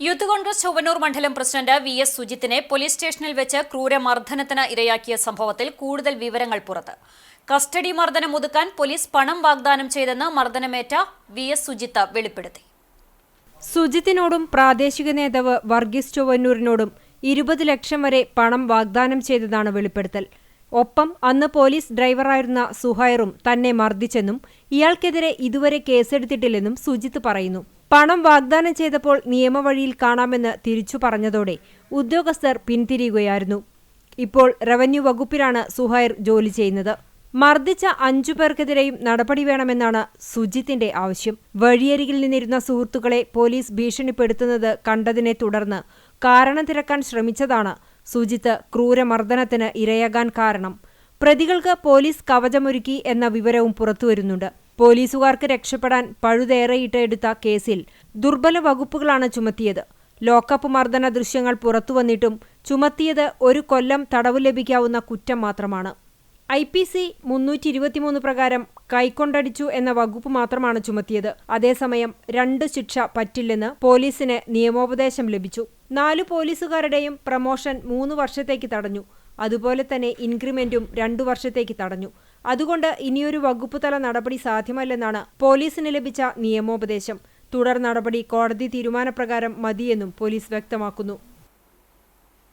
Youth Congress Chowwannur മണ്ഡലം president V S സുജിത്തിനെ police സ്റ്റേഷനിൽ വെച്ച് ക്രൂരമർദ്ദനത്തിന് ഇരയാക്കിയ സംഭവത്തിൽ കൂടുതൽ വിവരങ്ങൾ പുറത്ത്. കസ്റ്റഡി മർദ്ദനം ഒതുക്കാൻ പോലീസ് പണം വാഗ്ദാനം ചെയ്തെന്ന് മർദ്ദനമേറ്റ വി എസ് സുജിത്ത് വെളിപ്പെടുത്തി. സുജിത്തിനോടും പ്രാദേശിക നേതാവ് വർഗീസ് ചൊവ്വന്നൂരിനോടും ഇരുപത് ലക്ഷം വരെ പണം വാഗ്ദാനം ചെയ്തതാണ് വെളിപ്പെടുത്തൽ. ഒപ്പം അന്ന് പോലീസ് ഡ്രൈവറായിരുന്ന സുഹൈറും തന്നെ മർദ്ദിച്ചെന്നും ഇയാൾക്കെതിരെ ഇതുവരെ കേസെടുത്തിട്ടില്ലെന്നും സുജിത്ത് പറയുന്നു. പണം വാഗ്ദാനം ചെയ്തപ്പോൾ നിയമവഴിയിൽ കാണാമെന്ന് തിരിച്ചു പറഞ്ഞതോടെ ഉദ്യോഗസ്ഥർ പിന്തിരിയുകയായിരുന്നു. ഇപ്പോൾ റവന്യൂ വകുപ്പിലാണ് സുഹൈർ ജോലി ചെയ്യുന്നത്. മർദ്ദിച്ച അഞ്ചു പേർക്കെതിരെയും നടപടി വേണമെന്നാണ് സുജിത്തിന്റെ ആവശ്യം. വഴിയരികിൽ നിന്നിരുന്ന സുഹൃത്തുക്കളെ പോലീസ് ഭീഷണിപ്പെടുത്തുന്നത് കണ്ടതിനെ തുടർന്ന് കാരണം തിരക്കാൻ ശ്രമിച്ചതാണ് സുജിത്ത് ക്രൂരമർദ്ദനത്തിന് ഇരയാകാൻ കാരണം. പ്രതികൾക്ക് പോലീസ് കവചമൊരുക്കി എന്ന വിവരവും പുറത്തുവരുന്നുണ്ട്. പോലീസുകാർക്ക് രക്ഷപ്പെടാൻ പഴുതേറെയിട്ട് എടുത്ത കേസിൽ ദുർബല വകുപ്പുകളാണ് ചുമത്തിയത്. ലോക്കപ്പ് മർദ്ദന ദൃശ്യങ്ങൾ പുറത്തുവന്നിട്ടും ചുമത്തിയത് ഒരു കൊല്ലം തടവ് ലഭിക്കാവുന്ന കുറ്റം മാത്രമാണ്. ഐ പി സി മുന്നൂറ്റി ഇരുപത്തിമൂന്ന് പ്രകാരം കൈക്കൊണ്ടടിച്ചു എന്ന വകുപ്പ് മാത്രമാണ് ചുമത്തിയത്. അതേസമയം രണ്ട് ശിക്ഷ പറ്റില്ലെന്ന് പോലീസിന് നിയമോപദേശം ലഭിച്ചു. നാലു പോലീസുകാരുടെയും പ്രമോഷൻ മൂന്ന് വർഷത്തേക്ക് തടഞ്ഞു. അതുപോലെ തന്നെ ഇൻക്രിമെന്റും രണ്ടു വർഷത്തേക്ക് തടഞ്ഞു. അതുകൊണ്ട് ഇനിയൊരു വകുപ്പ് തല നടപടി സാധ്യമല്ലെന്നാണ് പോലീസിന് ലഭിച്ച നിയമോപദേശം. തുടർ നടപടി കോടതി തീരുമാനപ്രകാരം മതിയെന്നും പോലീസ് വ്യക്തമാക്കുന്നു.